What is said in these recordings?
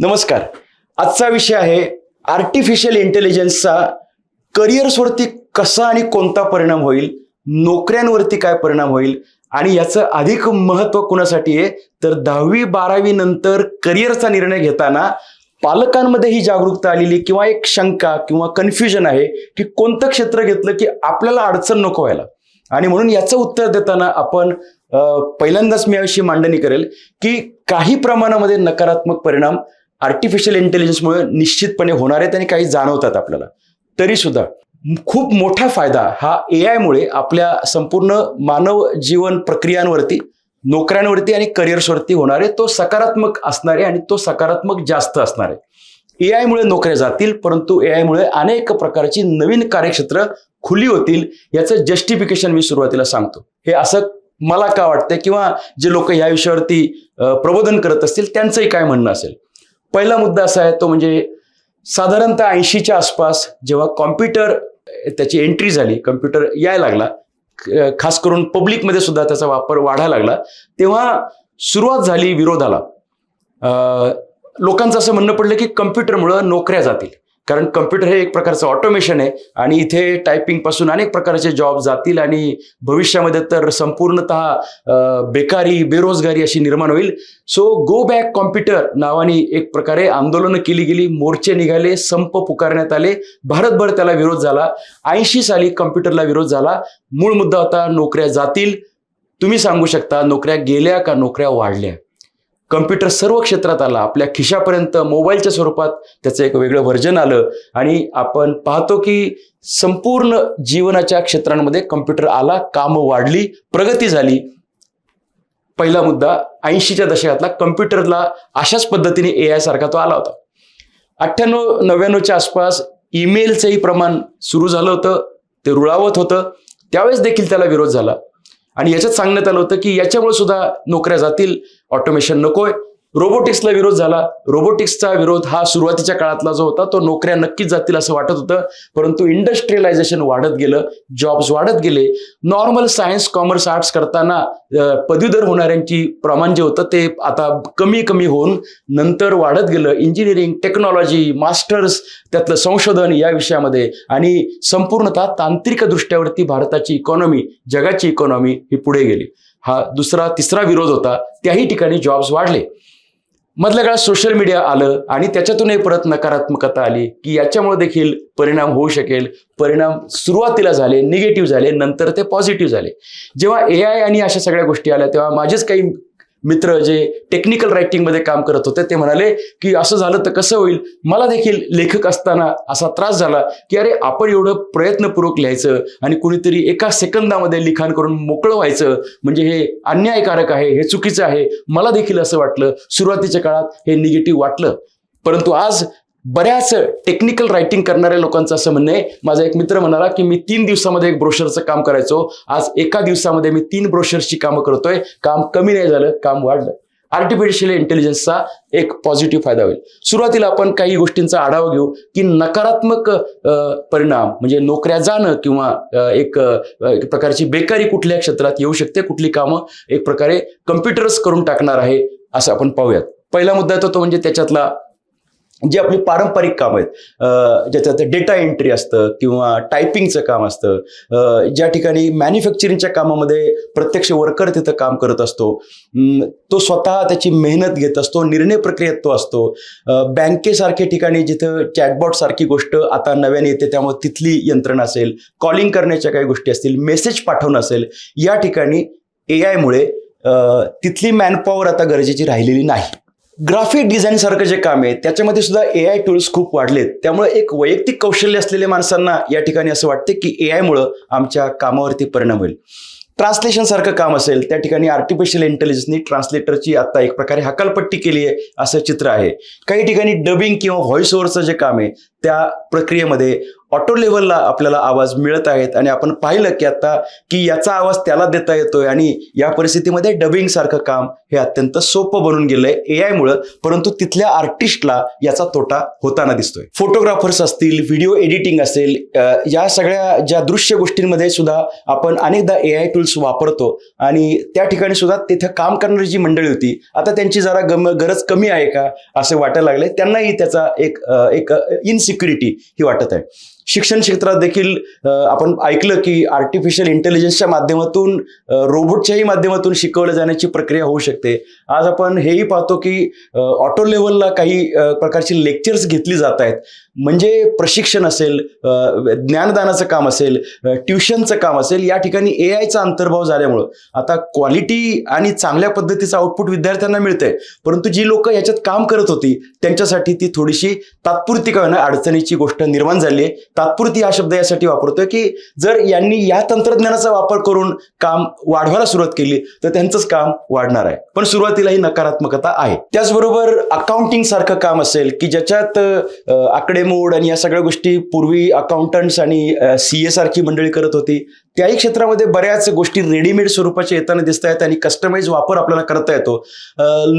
नमस्कार. आजचा विषय आहे आर्टिफिशियल इंटेलिजन्सचा करिअर्सवरती कसा आणि कोणता परिणाम होईल नोकऱ्यांवरती काय परिणाम होईल आणि याचं अधिक महत्त्व कुणासाठी आहे? तर दहावी बारावी नंतर करिअरचा निर्णय घेताना पालकांमध्ये ही जागरूकता आलेली किंवा एक शंका किंवा कन्फ्युजन आहे की कोणतं क्षेत्र घेतलं की आपल्याला अडचण नको व्हायला? आणि म्हणून याचं उत्तर देताना आपण पहिल्यांदाच मी याविषयी मांडणी करेल की काही प्रमाणामध्ये नकारात्मक परिणाम आर्टिफिशियल इंटेलिजन्समुळे निश्चितपणे होणार आहेत आणि काही जाणवतात आपल्याला. तरी सुद्धा खूप मोठा फायदा हा ए आयमुळे आपल्या संपूर्ण मानव जीवन प्रक्रियांवरती नोकऱ्यांवरती आणि करिअर्सवरती होणार आहे. तो सकारात्मक असणार आहे आणि तो सकारात्मक जास्त असणार आहे. ए आयमुळे नोकऱ्या जातील परंतु ए आयमुळे अनेक प्रकारची नवीन कार्यक्षेत्र खुली होतील याचं जस्टिफिकेशन मी सुरुवातीला सांगतो. हे असं मला का वाटतंय किंवा जे लोक या विषयावरती प्रबोधन करत असतील त्यांचंही काय म्हणणं असेल? पहिला मुद्दा असा आहे तो म्हणजे साधारणतः ऐंशीच्या आसपास जेव्हा कॉम्प्युटर त्याची एंट्री झाली कम्प्युटर यायला लागला खास करून पब्लिकमध्ये सुद्धा त्याचा वापर वाढायला लागला तेव्हा सुरुवात झाली विरोधाला. लोकांचं असं म्हणणं पडलं की कम्प्युटरमुळं नोकऱ्या जातील. कारण कम्प्युटर हे एक प्रकारचं ऑटोमेशन आहे आणि इथे टायपिंगपासून अनेक प्रकारचे जॉब जातील आणि भविष्यामध्ये तर संपूर्णतः बेकारी बेरोजगारी अशी निर्माण होईल. सो गो बॅक कॉम्प्युटर नावाने एक प्रकारे आंदोलनं केली गेली मोर्चे निघाले संप पुकारण्यात आले भारतभर त्याला विरोध झाला. ऐंशी साली कॉम्प्युटरला विरोध झाला. मूळ मुद्दा होता नोकऱ्या जातील. तुम्ही सांगू शकता नोकऱ्या गेल्या का नोकऱ्या वाढल्या? कम्प्युटर सर्व क्षेत्रात आला. आपल्या खिशापर्यंत मोबाईलच्या स्वरूपात त्याचं एक वेगळं व्हर्जन आलं. आणि आपण पाहतो की संपूर्ण जीवनाच्या क्षेत्रांमध्ये कम्प्युटर आला कामं वाढली प्रगती झाली. पहिला मुद्दा ऐंशीच्या दशकातला कम्प्युटरला अशाच पद्धतीने ए आय सारखा तो आला होता. अठ्ठ्याण्णव नव्याण्णवच्या आसपास ईमेलचंही प्रमाण सुरू झालं होतं. ते रुळावत होतं. त्यावेळेस देखील त्याला विरोध झाला. आणि याच्यात सांगण्यात आलं होतं की याच्यामुळे सुद्धा नोकऱ्या जातील ऑटोमेशन नकोय. रोबोटिक्सला विरोध झाला. रोबोटिक्सचा विरोध हा सुरुवातीच्या काळातला जो होता तो नोकऱ्या नक्कीच जातील असं वाटत होतं. परंतु इंडस्ट्रियलायझेशन वाढत गेलं जॉब्स वाढत गेले. नॉर्मल सायन्स कॉमर्स आर्ट्स करताना पदवीधर होणाऱ्यांची प्रमाण जे होतं ते आता कमी कमी होऊन नंतर वाढत गेलं. इंजिनिअरिंग टेक्नॉलॉजी मास्टर्स त्यातलं संशोधन या विषयामध्ये. आणि संपूर्णतः तांत्रिक दृष्ट्यावरती भारताची इकॉनॉमी जगाची इकॉनॉमी ही पुढे गेली. हा दुसरा तिसरा विरोध होता. त्याही ठिकाणी जॉब्स वाढले. मधल्या काळात सोशल मीडिया आलं आणि त्याच्यातूनही परत नकारात्मकता आली की याच्यामुळे देखील परिणाम होऊ शकेल. परिणाम सुरुवातीला झाले निगेटिव्ह झाले नंतर ते पॉझिटिव्ह झाले. जेव्हा ए आय आणि अशा सगळ्या गोष्टी आल्या तेव्हा माझेच काही मित्र जे टेक्निकल रायटिंगमध्ये काम करत होते ते म्हणाले की असं झालं तर कसं होईल? मला देखील लेखक असताना असा त्रास झाला की अरे आपण एवढं प्रयत्नपूर्वक लिहायचं आणि कुणीतरी एका सेकंदामध्ये लिखाण करून मोकळं व्हायचं म्हणजे हे अन्यायकारक आहे हे चुकीचं आहे मला देखील असं वाटलं. सुरुवातीच्या काळात हे निगेटिव्ह वाटलं. परंतु आज बऱ्याच टेक्निकल रायटिंग करणाऱ्या लोकांचं असं म्हणणं आहे. माझा एक मित्र म्हणाला की मी तीन दिवसामध्ये एक ब्रोशरचं काम करायचो. आज एका दिवसामध्ये मी तीन ब्रोशरची कामं करतोय. काम कमी नाही झालं काम वाढलं. आर्टिफिशियल इंटेलिजन्सचा एक पॉझिटिव्ह फायदा होईल. सुरुवातीला आपण काही गोष्टींचा आढावा घेऊ की नकारात्मक परिणाम म्हणजे नोकऱ्या जाणं किंवा एक एक प्रकारची बेकारी कुठल्या क्षेत्रात येऊ शकते कुठली कामं एक प्रकारे कम्प्युटरच करून टाकणार आहे असं आपण पाहूयात. पहिला मुद्दा येतो तो म्हणजे त्याच्यातला जे आपली पारंपरिक काम आहेत ज्याच्यात डेटा एंट्री असतं किंवा टायपिंगचं काम असतं ज्या ठिकाणी मॅन्युफॅक्चरिंगच्या कामामध्ये प्रत्यक्ष वर्कर तिथं काम करत असतो तो स्वतः त्याची मेहनत घेत असतो निर्णय प्रक्रियेत तो असतो बँकेसारख्या ठिकाणी जिथं चॅटबॉट सारखी गोष्ट आता नव्याने येते त्यामुळे तिथली यंत्रणा असेल कॉलिंग करण्याच्या काही गोष्टी असतील मेसेज पाठवणं असेल या ठिकाणी ए आयमुळे तिथली मॅनपॉवर आता गरजेची राहिलेली नाही. ग्राफिक डिझाईन सारखं जे काम आहे त्याच्यामध्ये सुद्धा ए आय टूल्स खूप वाढलेत. त्यामुळे एक वैयक्तिक कौशल्य असलेल्या माणसांना या ठिकाणी असं वाटते की ए आयमुळं आमच्या कामावरती परिणाम होईल. ट्रान्सलेशन सारखं काम असेल त्या ठिकाणी आर्टिफिशियल इंटेलिजन्सनी ट्रान्सलेटरची आता एक प्रकारे हकालपट्टी केली आहे असं चित्र आहे. काही ठिकाणी डबिंग किंवा व्हॉइस ओव्हरचं जे काम आहे त्या प्रक्रियेमध्ये ऑटो लेवलला आपल्याला आवाज मिळत आहेत आणि आपण पाहिलं की आता की याचा आवाज त्याला देता येतोय आणि या परिस्थितीमध्ये डबिंग सारखं काम हे अत्यंत सोपं बनून गेलंय ए आय मुळे परंतु तिथल्या आर्टिस्टला याचा तोटा होताना दिसतोय. फोटोग्राफर्स असतील व्हिडिओ एडिटिंग असेल या सगळ्या ज्या दृश्य गोष्टींमध्ये सुद्धा आपण अनेकदा ए आय टूल्स वापरतो आणि त्या ठिकाणी सुद्धा तिथे काम करणारी जी मंडळी होती आता त्यांची जरा गम गरज कमी आहे का असे वाटायला लागले त्यांनाही त्याचा एक एक इनसिक्युरिटी ही वाटत आहे. शिक्षण क्षेत्रात देखील आपण ऐकलं की आर्टिफिशियल इंटेलिजन्सच्या माध्यमातून रोबोटच्याही माध्यमातून शिकवलं जाण्याची प्रक्रिया होऊ शकते. आज आपण हेही पाहतो की ऑटो लेवलला काही प्रकारची लेक्चर्स घेतली जात आहेत. म्हणजे प्रशिक्षण असेल ज्ञानदानाचं काम असेल ट्युशनचं काम असेल या ठिकाणी ए आयचा अंतर्भाव झाल्यामुळं. आता क्वालिटी आणि चांगल्या पद्धतीचं आउटपुट विद्यार्थ्यांना मिळतंय. परंतु जी लोक याच्यात काम करत होती त्यांच्यासाठी ती थोडीशी तात्पुरती का ना अडचणीची गोष्ट निर्माण झाली आहे. तात्पुरती हा शब्द यासाठी वापरतोय की जर यांनी या तंत्रज्ञानाचा वापर करून काम वाढवायला सुरुवात केली तर त्यांचंच काम वाढणार आहे. पण सुरुवातीला ही नकारात्मकता आहे. त्याचबरोबर अकाउंटिंग सारखं काम असेल की ज्याच्यात आकडेमोड आणि या सगळ्या गोष्टी पूर्वी अकाउंटंट्स आणि सी ए सारखी मंडळी करत होती त्याही क्षेत्रामध्ये बऱ्याच गोष्टी रेडीमेड स्वरूपाच्या येताना दिसत आहेत आणि कस्टमाइज वापर आपल्याला करता येतो.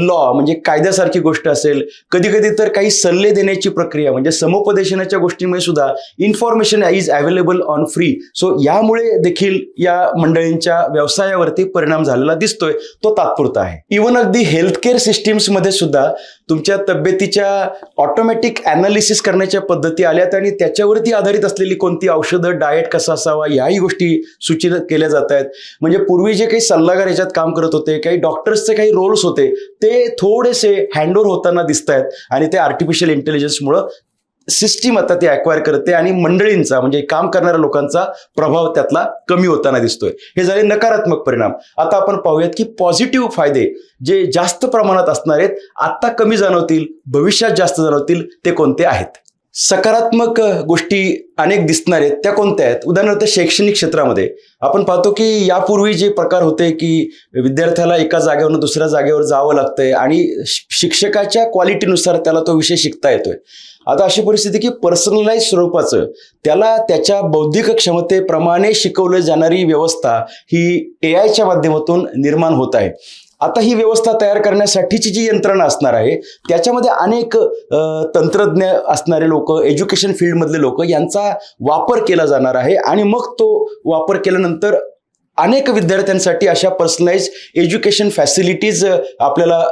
लॉ म्हणजे कायद्यासारखी गोष्ट असेल कधी कधी तर काही सल्ले देण्याची प्रक्रिया म्हणजे समुपदेशनाच्या गोष्टींमध्ये सुद्धा information is available on free so यामुळे देखील या मंडळींच्या व्यवसायावरती परिणाम झालेला दिसतोय. तो तात्पुरता आहे. इव्हन अगदी हेल्थकेअर सिस्टीम्समध्ये सुद्धा तुमच्या तब्येतीच्या ऑटोमॅटिक ॲनालिसिस करण्याच्या पद्धती आल्यात आणि त्याच्यावरती आधारित असलेली कोणती औषधं डाएट कसा असावा याही गोष्टी सूचित केल्या जात आहेत. म्हणजे पूर्वी जे काही सल्लागार याच्यात काम करत होते काही डॉक्टर्सचे काही रोल्स होते ते थोडेसे हँडओव्हर होताना दिसत आहेत. आणि ते आर्टिफिशियल इंटेलिजन्समुळं सिस्टीम आता ती अक्वायर करते आणि मंडळींचा म्हणजे काम करणाऱ्या लोकांचा प्रभाव त्यातला कमी होताना दिसतोय. हे झाले नकारात्मक परिणाम. आता आपण पाहूयात की पॉझिटिव्ह फायदे जे जास्त प्रमाणात असणार आहेत आता कमी जाणवतील भविष्यात जास्त जाणवतील ते कोणते आहेत? सकारात्मक गोष्टी अनेक दिसणार आहेत. त्या कोणत्या आहेत? उदाहरणार्थ शैक्षणिक क्षेत्रामध्ये. आपण पाहतो की यापूर्वी जे प्रकार होते की विद्यार्थ्याला एका जागेवरून दुसऱ्या जागेवर जावं लागतंय आणि शिक्षकाच्या क्वालिटीनुसार त्याला तो विषय शिकता येतोय. आता अशी परिस्थिती की पर्सनलाइज स्वरूपाचं त्याला त्याच्या बौद्धिक क्षमतेप्रमाणे शिकवलं जाणारी व्यवस्था ही ए आयच्या माध्यमातून निर्माण होत आहे. आता ही व्यवस्था तयार करण्यासाठीची जी यंत्रणा असणार आहे त्याच्यामध्ये अनेक तंत्रज्ञ असणारे लोक एज्युकेशन फील्डमधले लोक यांचा वापर केला जाणार आहे आणि मग तो वापर केल्यानंतर अनेक विद्यार्थ्यांसाठी अशा पर्सनलाइज एज्युकेशन फॅसिलिटीज आपल्याला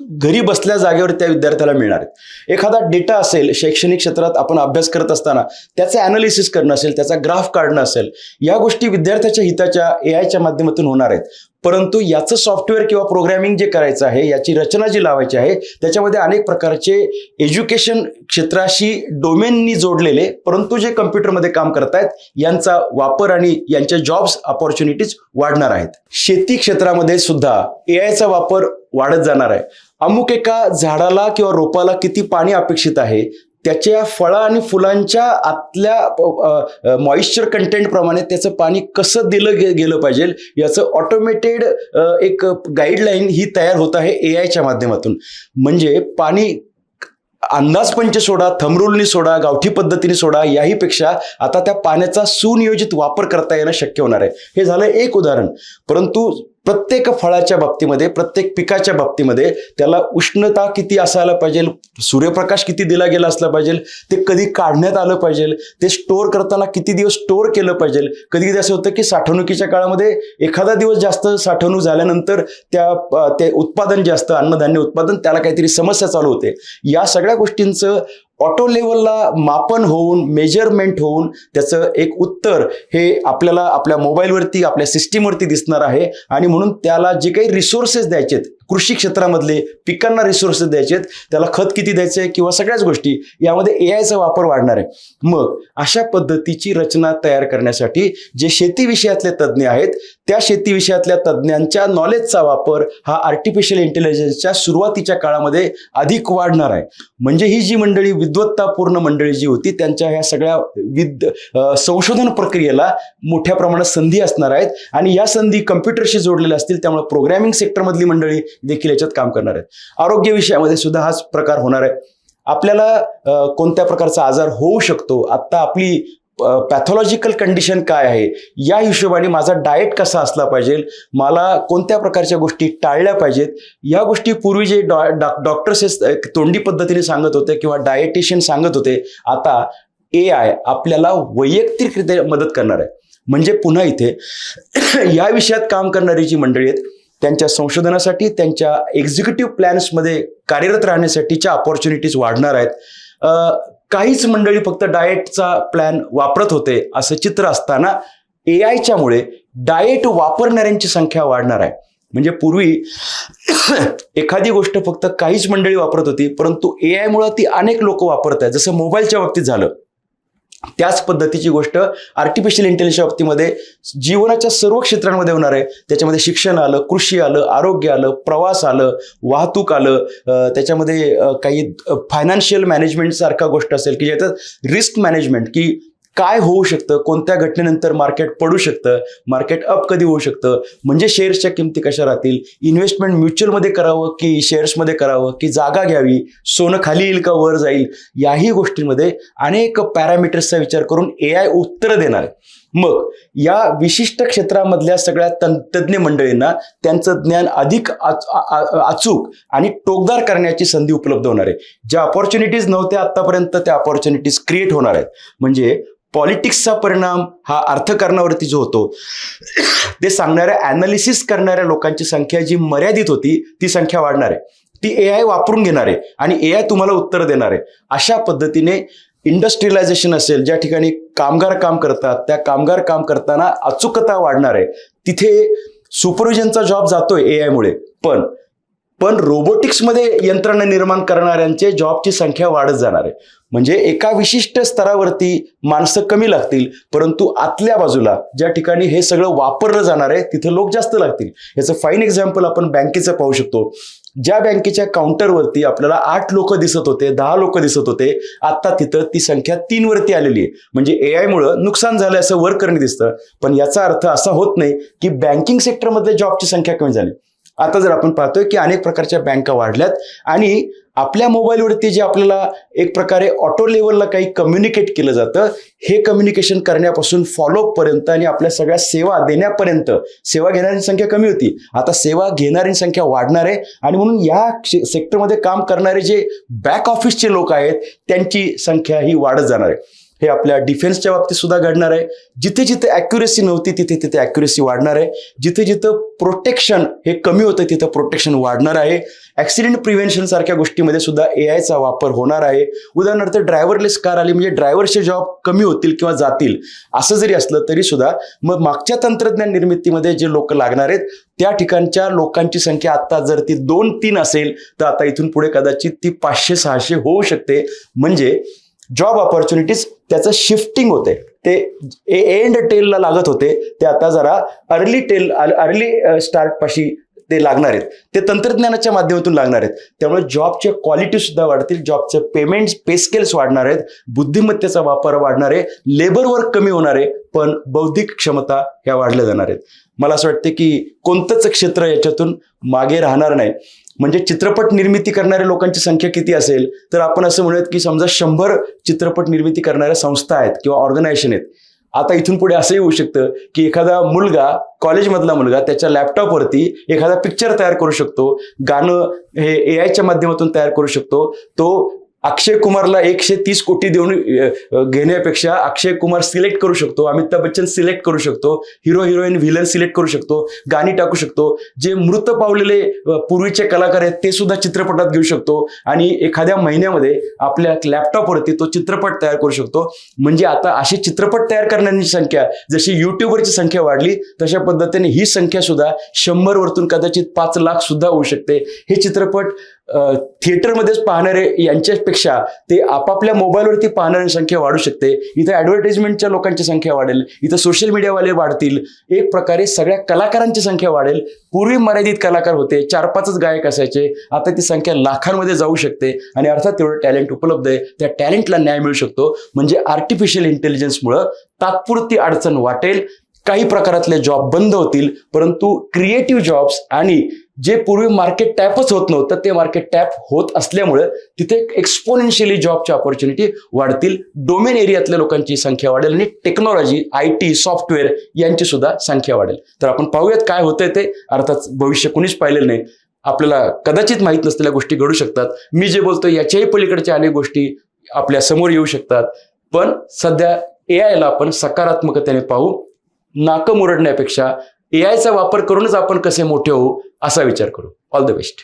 घरी बसल्या जागेवर त्या विद्यार्थ्याला मिळणार आहेत. एखादा डेटा असेल शैक्षणिक क्षेत्रात आपण अभ्यास करत असताना त्याचं अनालिसिस करणं असेल त्याचा ग्राफ काढणं असेल या गोष्टी विद्यार्थ्याच्या हिताच्या ए आयच्या माध्यमातून होणार आहेत. परंतु याचं सॉफ्टवेअर किंवा प्रोग्रॅमिंग जे करायचं आहे याची रचना जी लावायची आहे त्याच्यामध्ये अनेक प्रकारचे एज्युकेशन क्षेत्राशी डोमेननी जोडलेले परंतु जे कम्प्युटरमध्ये काम करतायत यांचा वापर आणि यांच्या जॉब्स ऑपॉर्च्युनिटीज वाढणार आहेत. शेती क्षेत्रामध्ये सुद्धा ए आयचा वापर वाढत जाणार आहे. अमुक एका झाडाला किंवा रोपाला किती पाणी अपेक्षित आहे त्याच्या फळं आणि फुलांच्या आतल्या मॉइश्चर कंटेंट प्रमाणे त्याचं पाणी कसं दिलं गे गेलं पाहिजे याचं ऑटोमेटेड एक गाईडलाईन ही तयार होत आहे ए आयच्या माध्यमातून. म्हणजे पाणी अंदाजपंच सोडा थमरुलनी सोडा गावठी पद्धतीने सोडा याही पेक्षा आता त्या पाण्याचा सुनियोजित वापर करता येणं शक्य होणार आहे. हे झालं एक उदाहरण. परंतु प्रत्येक फळाच्या बाबतीमध्ये प्रत्येक पिकाच्या बाबतीमध्ये त्याला उष्णता किती असायला पाहिजे सूर्यप्रकाश किती दिला गेला असला पाहिजे ते कधी काढण्यात आलं पाहिजे ते स्टोअर करताना किती दिवस स्टोअर केलं पाहिजे. कधी कधी असं होतं की साठवणुकीच्या काळामध्ये एखादा दिवस जास्त साठवणूक झाल्यानंतर त्या ते उत्पादन जे असतं अन्नधान्य उत्पादन त्याला काहीतरी समस्या चालू होते. या सगळ्या गोष्टींचं ऑटो लेवलला मापन होऊन मेजरमेंट होऊन त्याचं एक उत्तर हे आपल्याला आपल्या मोबाईलवरती आपल्या सिस्टीमवरती दिसणार आहे. आणि म्हणून त्याला जे काही रिसोर्सेस द्यायचेत कृषी क्षेत्रामधले पिकांना रिसोर्सेस द्यायचेत त्याला खत किती द्यायचे किंवा सगळ्याच गोष्टी यामध्ये ए आयचा वापर वाढणार आहे. मग अशा पद्धतीची रचना तयार करण्यासाठी जे शेती विषयातले तज्ज्ञ आहेत त्या शेती विषयातल्या तज्ज्ञांच्या नॉलेजचा वापर हा आर्टिफिशियल इंटेलिजन्सच्या सुरुवातीच्या काळामध्ये अधिक वाढणार आहे. म्हणजे ही जी मंडळी विद्वत्तापूर्ण मंडळी जी होती त्यांच्या ह्या सगळ्या विद संशोधन प्रक्रियेला मोठ्या प्रमाणात संधी असणार आहेत. आणि या संधी कम्प्युटरशी जोडलेल्या असतील त्यामुळे प्रोग्रॅमिंग सेक्टरमधली मंडळी देखील याच्यात काम करणार आहेत. आरोग्य विषयामध्ये सुद्धा हाच प्रकार होणार आहे. आपल्याला कोणत्या प्रकारचा आजार होऊ शकतो? आत्ता आपली पॅथॉलॉजिकल कंडिशन काय आहे? या हिशोबाने माझा डाएट कसा असला पाहिजे? मला कोणत्या प्रकारच्या गोष्टी टाळल्या पाहिजेत? या गोष्टी पूर्वी जे डॉ डॉक्टर्स तोंडी पद्धतीने सांगत होते किंवा डायटिशियन सांगत होते आता ए आय आपल्याला वैयक्तिकरित्या मदत करणार आहे. म्हणजे पुन्हा इथे या विषयात काम करणारी जी मंडळी आहेत त्यांच्या संशोधनासाठी त्यांच्या एक्झिक्युटिव्ह प्लॅन्समध्ये कार्यरत राहण्यासाठीच्या ऑपॉर्च्युनिटीज वाढणार आहेत. काहीच मंडळी फक्त डाएटचा प्लॅन वापरत होते असं चित्र असताना ए आयच्यामुळे डाएट वापरणाऱ्यांची संख्या वाढणार आहे. म्हणजे पूर्वी एखादी गोष्ट फक्त काहीच मंडळी वापरत होती परंतु ए आयमुळे ती अनेक लोक वापरत आहेत. जसं मोबाईलच्या बाबतीत झालं. त्याच पद्धतीची गोष्ट आर्टिफिशियल इंटेलिजन्सच्या बाबतीमध्ये जीवनाच्या सर्व क्षेत्रांमध्ये होणार आहे. त्याच्यामध्ये शिक्षण आलं कृषी आलं आरोग्य आलं प्रवास आलं वाहतूक आलं त्याच्यामध्ये काही फायनान्शियल मॅनेजमेंट सारखा गोष्ट असेल की ज्याच्यात रिस्क मॅनेजमेंट की काय होऊ शकतं? कोणत्या घटनेनंतर मार्केट पडू शकतं? मार्केट अप कधी होऊ शकतं? म्हणजे शेअर्सच्या किमती कशा राहतील? इन्व्हेस्टमेंट म्युच्युअलमध्ये करावं की शेअर्समध्ये करावं? की जागा घ्यावी? सोनं खाली येईल का वर जाईल? याही गोष्टींमध्ये अनेक पॅरामीटर्सचा विचार करून ए आय उत्तरं देणार आहे. मग या विशिष्ट क्षेत्रामधल्या सगळ्या तंत्रज्ञ मंडळींना त्यांचं ज्ञान अधिक अचूक आणि टोकदार करण्याची संधी उपलब्ध होणार आहे. ज्या ऑपॉर्च्युनिटीज नव्हत्या आतापर्यंत त्या ऑपॉर्च्युनिटीज क्रिएट होणार आहेत. म्हणजे पॉलिटिक्सचा परिणाम हा अर्थकारणावरती जो होतो ते सांगणाऱ्या ॲनालिसिस करणाऱ्या लोकांची संख्या जी मर्यादित होती ती संख्या वाढणार आहे. ती ए आय वापरून घेणार आहे आणि ए आय तुम्हाला उत्तर देणार आहे. अशा पद्धतीने इंडस्ट्रियलायझेशन असेल ज्या ठिकाणी कामगार काम करतात त्या कामगार काम करताना अचूकता वाढणार आहे. तिथे सुपरविजनचा जॉब जातोय ए आयमुळे पण पण रोबोटिक्समध्ये यंत्रणा निर्माण करणाऱ्यांचे जॉबची संख्या वाढत जाणार आहे. म्हणजे एका विशिष्ट स्तरावरती माणसं कमी लागतील परंतु आतल्या बाजूला ज्या ठिकाणी हे सगळं वापरलं जाणार आहे तिथे लोक जास्त लागतील. याचं फाईन एक्झाम्पल आपण बँकेचं पाहू शकतो. ज्या बँकेच्या काउंटरवरती आपल्याला आठ लोक दिसत होते दहा लोक दिसत होते आता तिथं ती संख्या तीन वरती आलेली आहे. म्हणजे ए आयमुळं नुकसान झालं असं वर करणे दिसतं. पण याचा अर्थ असा होत नाही की बँकिंग सेक्टरमध्ये जॉबची संख्या कमी झाली. आता जर आपण पाहतोय की अनेक प्रकारच्या बँका वाढल्यात आणि आपल्या मोबाईलवरती जे आपल्याला एक प्रकारे ऑटो लेवलला काही कम्युनिकेट केलं जातं हे कम्युनिकेशन करण्यापासून फॉलोअप पर्यंत आणि आपल्या सगळ्या सेवा देण्यापर्यंत सेवा घेणाऱ्यांची संख्या कमी होती. आता सेवा घेणाऱ्यांची संख्या वाढणार आहे आणि म्हणून या सेक्टरमध्ये काम करणारे जे बॅक ऑफिसचे लोक आहेत त्यांची संख्या ही वाढत जाणार आहे. हे आपल्या डिफेन्सच्या बाबतीत सुद्धा घडणार आहे. जिथे जिथे अॅक्युरेसी नव्हती तिथे तिथे अॅक्युरेसी वाढणार आहे. जिथे जिथं प्रोटेक्शन हे कमी होतं तिथं प्रोटेक्शन वाढणार आहे. ऍक्सिडेंट प्रिव्हेन्शन सारख्या गोष्टीमध्ये सुद्धा ए आयचा वापर होणार आहे. उदाहरणार्थ ड्रायव्हरलेस कार आली म्हणजे ड्रायव्हरचे जॉब कमी होतील किंवा जातील. असं जरी असलं तरी सुद्धा मग मागच्या तंत्रज्ञान निर्मितीमध्ये जे लोक लागणार आहेत त्या ठिकाणच्या लोकांची संख्या आता जर ती दोन तीन असेल तर आता इथून पुढे कदाचित ती पाचशे सहाशे होऊ शकते. म्हणजे जॉब ऑपॉर्च्युनिटीज त्याचं शिफ्टिंग होते. ते एंड टेलला लागत होते. ते आता जरा अर्ली टेल अर्ली स्टार्ट पाशी ते लागणार आहेत. ते तंत्रज्ञानाच्या माध्यमातून लागणार आहेत. त्यामुळे जॉबचे क्वालिटी सुद्धा वाढतील. जॉबचे पेमेंट पे स्केल्स वाढणार आहेत. बुद्धिमत्तेचा वापर वाढणार आहे. लेबर वर्क कमी होणार आहे. पण बौद्धिक क्षमता ह्या वाढल्या जाणार आहेत. मला असं वाटतं की कोणतंच क्षेत्र याच्यातून मागे राहणार नाही. म्हणजे चित्रपट निर्मिती करणाऱ्या लोकांची संख्या किती असेल तर आपण असं म्हणूयात की समजा शंभर चित्रपट निर्मिती करणाऱ्या संस्था आहेत किंवा ऑर्गनायझेशन आहेत. आता इथून पुढे असंही होऊ शकतं की एखादा मुलगा कॉलेजमधला मुलगा त्याच्या लॅपटॉपवरती एखादा पिक्चर तयार करू शकतो. गाणं हे ए आयच्या माध्यमातून तयार करू शकतो. तो अक्षय कुमारला एकशे तीस कोटी देऊन घेण्यापेक्षा अक्षय कुमार सिलेक्ट करू शकतो अमिताभ बच्चन सिलेक्ट करू शकतो हिरो हिरोईन व्हिलन सिलेक्ट करू शकतो गाणी टाकू शकतो जे मृत पावलेले पूर्वीचे कलाकार आहेत ते सुद्धा चित्रपटात घेऊ शकतो आणि एखाद्या महिन्यामध्ये आपल्या लॅपटॉपवरती तो चित्रपट तयार करू शकतो. म्हणजे आता असे चित्रपट तयार करण्याची संख्या जशी युट्यूबवरची संख्या वाढली तशा पद्धतीने ही संख्या सुद्धा शंभर वरतून कदाचित पाच लाख सुद्धा होऊ शकते. हे चित्रपट थिएटरमध्येच पाहणारे यांच्यापेक्षा ते आपापल्या मोबाईलवरती पाहणाऱ्यांची संख्या वाढू शकते. इथं ॲडव्हर्टाइजमेंटच्या लोकांची संख्या वाढेल. इथं सोशल मीडियावाले वाढतील. एक प्रकारे सगळ्या कलाकारांची संख्या वाढेल. पूर्वी मर्यादित कलाकार होते. चार पाचच गायक असायचे. आता ती संख्या लाखांमध्ये जाऊ शकते. आणि अर्थात तेवढं टॅलेंट उपलब्ध आहे. त्या टॅलेंटला न्याय मिळू शकतो. म्हणजे आर्टिफिशियल इंटेलिजन्समुळं तात्पुरती अडचण वाटेल. काही प्रकारातले जॉब बंद होतील. परंतु क्रिएटिव्ह जॉब्स आणि जे पूर्वी मार्केट टॅपच होत नव्हतं ते मार्केट टॅप होत असल्यामुळे तिथे एक्सपोनेन्शियली जॉबच्या ऑपॉर्च्युनिटी वाढतील. डोमेन एरियातल्या लोकांची संख्या वाढेल आणि टेक्नॉलॉजी आय टी सॉफ्टवेअर यांची सुद्धा संख्या वाढेल. तर आपण पाहूयात काय होतंय ते. अर्थात भविष्य कुणीच पाहिलेलं नाही. आपल्याला कदाचित माहीत नसलेल्या गोष्टी घडू शकतात. मी जे बोलतो याच्याही पलीकडच्या अनेक गोष्टी आपल्यासमोर येऊ शकतात. पण सध्या ए आयला आपण सकारात्मकतेने पाहू. नाकं मुरडण्यापेक्षा ए वापर करूनच आपण कसे मोठे होऊ असा विचार करू. All the best